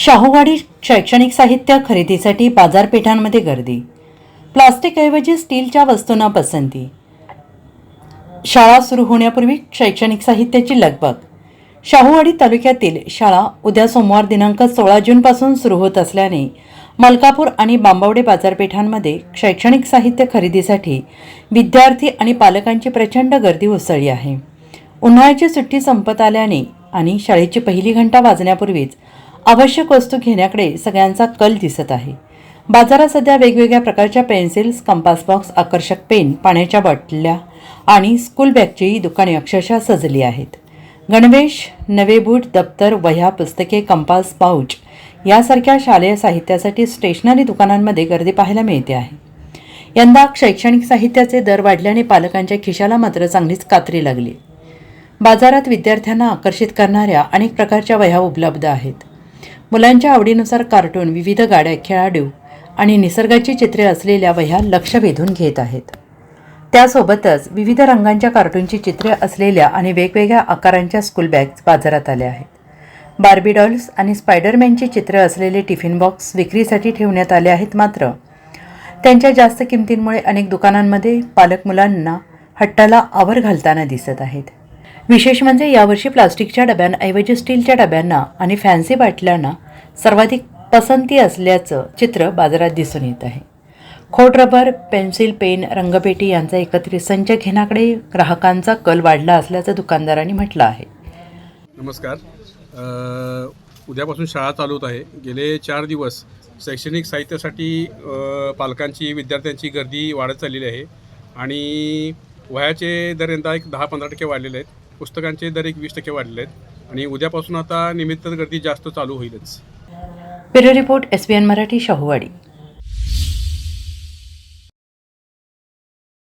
शाहूवाडी शैक्षणिक साहित्य खरेदीसाठी बाजारपेठांमध्ये गर्दी. प्लास्टिकऐवजी स्टीलच्या वस्तूंना पसंती. शाळा सुरू होण्यापूर्वी शैक्षणिक साहित्याची लगबग. शाहूवाडी तालुक्यातील शाळा उद्या सोमवार दिनांक सोळा जूनपासून सुरू होत असल्याने मलकापूर आणि बांबवडे बाजारपेठांमध्ये शैक्षणिक साहित्य खरेदीसाठी विद्यार्थी आणि पालकांची प्रचंड गर्दी उसळली आहे. उन्हाळ्याची सुट्टी संपत आल्याने आणि शाळेची पहिली घंटा वाजण्यापूर्वीच आवश्यक वस्तू घेण्याकडे सगळ्यांचा कल दिसत आहे. बाजारात सध्या वेगवेगळ्या प्रकारच्या पेन्सिल्स कंपास बॉक्स आकर्षक पेन पाण्याच्या बाटल्या आणि स्कूल बॅगचीही दुकाने अक्षरशः सजली आहेत. गणवेश नवे बूट दप्तर वह्या पुस्तके कंपास पाऊच यासारख्या शालेय साहित्यासाठी स्टेशनरी दुकानांमध्ये गर्दी पाहायला मिळते आहे. यंदा शैक्षणिक साहित्याचे दर वाढल्याने पालकांच्या खिशाला मात्र चांगलीच कात्री लागली. बाजारात विद्यार्थ्यांना आकर्षित करणाऱ्या अनेक प्रकारच्या वह्या उपलब्ध आहेत. मुलांच्या आवडीनुसार कार्टून विविध गाड्या खेळाडू आणि निसर्गाची चित्रे असलेल्या वह्या लक्ष वेधून घेत आहेत. त्यासोबतच विविध रंगांच्या कार्टूनची चित्रे असलेल्या आणि वेगवेगळ्या आकारांच्या स्कूल बॅग्स बाजारात आल्या आहेत. बार्बी डॉल्स आणि स्पायडरमॅनची चित्र असलेले टिफिन बॉक्स विक्रीसाठी ठेवण्यात आले आहेत मात्र त्यांच्या जास्त किमतींमुळे अनेक दुकानांमध्ये पालक मुलांना हट्टाला आवर घालताना दिसत आहेत. विशेष म्हणजे यावर्षी प्लास्टिकच्या डब्यांऐवजी स्टीलच्या डब्यांना आणि फॅन्सी बाटल्यांना सर्वाधिक पसंती असल्याचं चित्र बाजारात दिसून येत आहे. खोड रबर पेन्सिल पेन रंगपेटी यांचा एकत्रित संच घेण्याकडे ग्राहकांचा कल वाढला असल्याचं दुकानदारांनी म्हटलं आहे. नमस्कार. अ, उद्यापासून शाळा चालू होत आहे. गेले चार दिवस शैक्षणिक साहित्यासाठी अ, पालकांची विद्यार्थ्यांची गर्दी वाढत चाललेली आहे. आणि वह्याचे दर यंदा एक दहा पंधरा टक्के वाढलेले आहेत. पुस्तकांचे दर एक वीस टक्के वाढलेले आहेत. आणि उद्यापासून आता निमित्त गर्दी जास्त चालू होईलच. Bureau report S B N Marathi Shahuwadi.